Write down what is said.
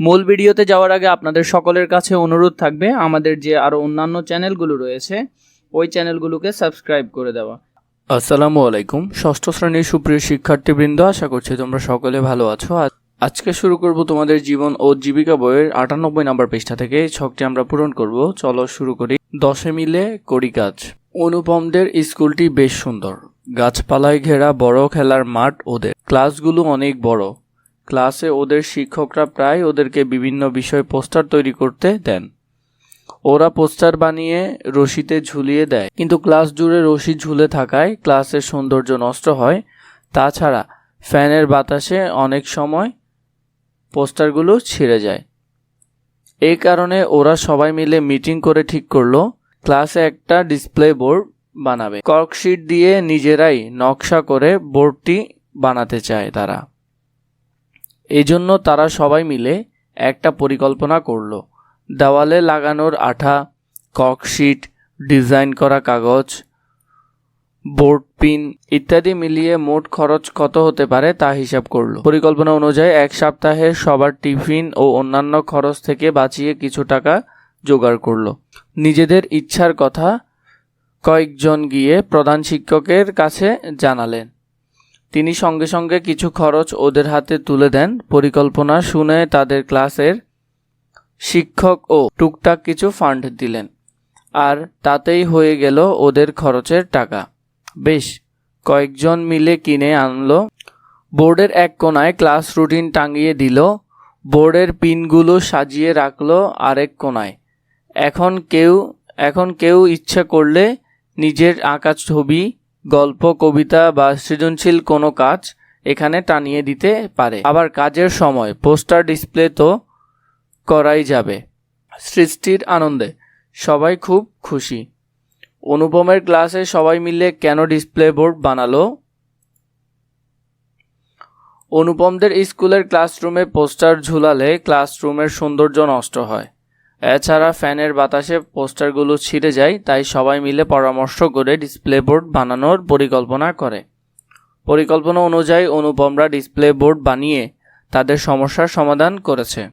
মূল ভিডিওতে যাওয়ার আগে আপনাদের সকলের কাছে অনুরোধ থাকবে, আমাদের যে আরও অন্যান্য চ্যানেলগুলো রয়েছে, ওই চ্যানেলগুলোকে সাবস্ক্রাইব করে দেওয়া। আসসালামু আলাইকুম। ষষ্ঠ শ্রেণির সুপ্রিয় শিক্ষার্থীবৃন্দ, আশা করছি তোমরা সকলে ভালো আছো। আজ- আজকে শুরু করব তোমাদের জীবন ও জীবিকা বইয়ের আটানব্বই নম্বর পৃষ্ঠা থেকে। ছকটি আমরা পূরণ করব। চলো শুরু করি। দশে মিলে করি কাজ অনুপমদের স্কুলটি বেশ সুন্দর। গাছপালায় ঘেরা বড় খেলার মাঠ ওদের। ক্লাসগুলো অনেক বড়। ক্লাসে ওদের শিক্ষকরা প্রায় ওদেরকে বিভিন্ন বিষয় পোস্টার তৈরি করতে দেন। ওরা পোস্টার বানিয়ে রশিতে ঝুলিয়ে দেয়। কিন্তু ক্লাস জুড়ে রশি ঝুলে থাকায় ক্লাসের সৌন্দর্য নষ্ট হয়। তাছাড়া ফ্যানের বাতাসে অনেক সময় পোস্টারগুলো ছিঁড়ে যায়। এই কারণে ওরা সবাই মিলে মিটিং করে ঠিক করল, ক্লাসে একটা ডিসপ্লে বোর্ড বানাবে। কর্কশিট দিয়ে নিজেরাই নকশা করে বোর্ডটি বানাতে চায় তারা। এই জন্য তারা সবাই মিলে একটা পরিকল্পনা করল। দেওয়ালে লাগানোর আঠা ককশিট ডিজাইন করা কাগজ, বোর্ড পিন ইত্যাদি মিলিয়ে মোট খরচ কত হতে পারে তা হিসাব করল। পরিকল্পনা অনুযায়ী এক সপ্তাহে সবার টিফিন ও অন্যান্য খরচ থেকে বাঁচিয়ে কিছু টাকা জোগাড় করল। নিজেদের ইচ্ছার কথা কয়েকজন গিয়ে প্রধান শিক্ষকের কাছে জানালেন। তিনি সঙ্গে সঙ্গে কিছু খরচ ওদের হাতে তুলে দেন। পরিকল্পনা শুনে তাদের ক্লাসের শিক্ষক ও টুকটাক কিছু ফান্ড দিলেন। আর তাতেই হয়ে গেল ওদের খরচের টাকা। বেশ, কয়েকজন মিলে কিনে আনলো। বোর্ডের এক কোনায় ক্লাস রুটিন টাঙিয়ে দিল। বোর্ডের পিনগুলো সাজিয়ে রাখল আরেক কোনায়। এখন কেউ এখন কেউ ইচ্ছে করলে নিজের আঁকা ছবি গল্প, কবিতা বা সৃজনশীল কোনো কাজ এখানে টানিয়ে দিতে পারে। আবার কাজের সময় পোস্টার ডিসপ্লে তো করাই যাবে। সৃষ্টির আনন্দে সবাই খুব খুশি। অনুপমের ক্লাসে সবাই মিলে কেন ডিসপ্লে বোর্ড বানালো? অনুপমদের স্কুলের ক্লাসরুমে পোস্টার ঝুলালে ক্লাসরুমের সৌন্দর্য নষ্ট হয়। এছাড়া ফ্যানের বাতাসে পোস্টারগুলো ছিঁড়ে যায়, তাই সবাই মিলে পরামর্শ করে ডিসপ্লে বোর্ড বানানোর পরিকল্পনা করে। পরিকল্পনা অনুযায়ী অনুপমরা ডিসপ্লে বোর্ড বানিয়ে তাদের সমস্যার সমাধান করেছে।